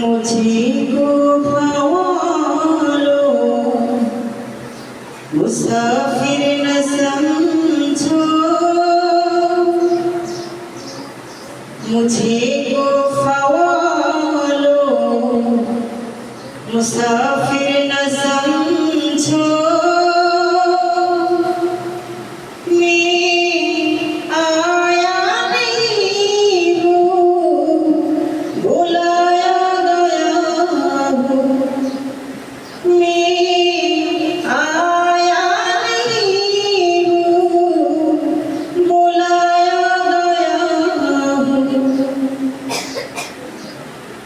मुझको पवालो मुसाफिर न समझो मुझको पवालो मुसाफिर न समझो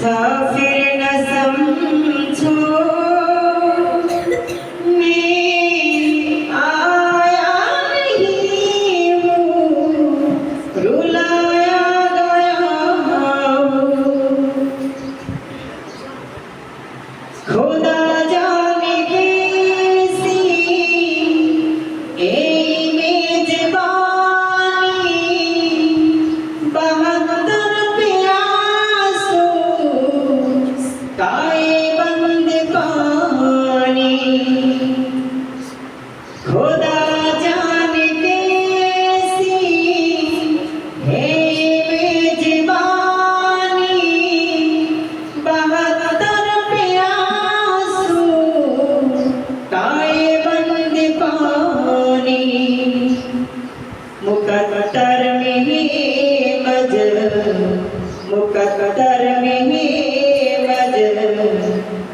So you.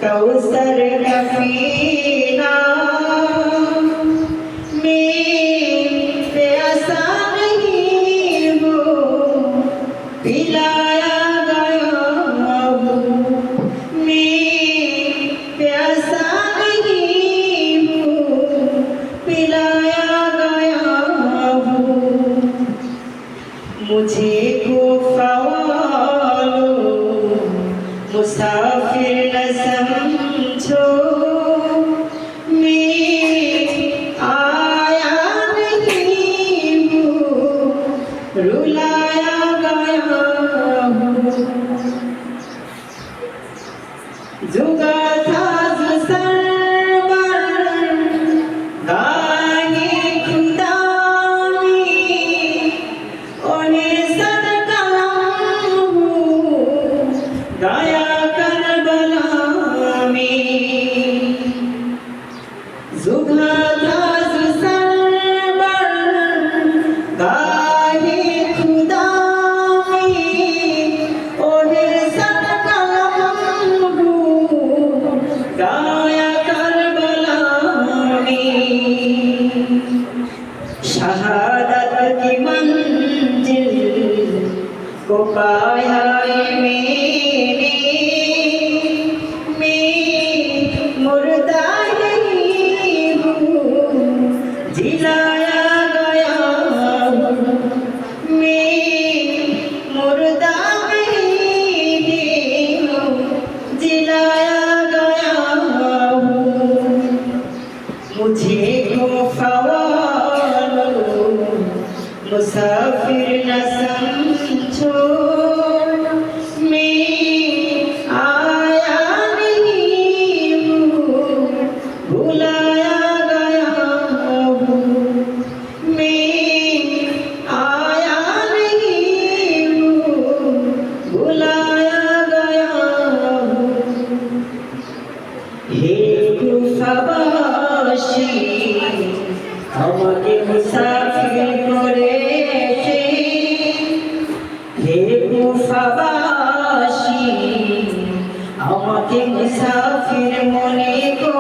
कौसर कफीना में प्यासा नहीं वो पिलाया गया वो में प्यासा नहीं वो पिलाया गया वो मुझे को फवालो मुसा So. شہادت کی منزل کو پایا میں जिलाया गया কুফাবাসী আমাকে মুসাফির করেছে। হে কুফাবাসী আমাকে মুসাফির মনে করে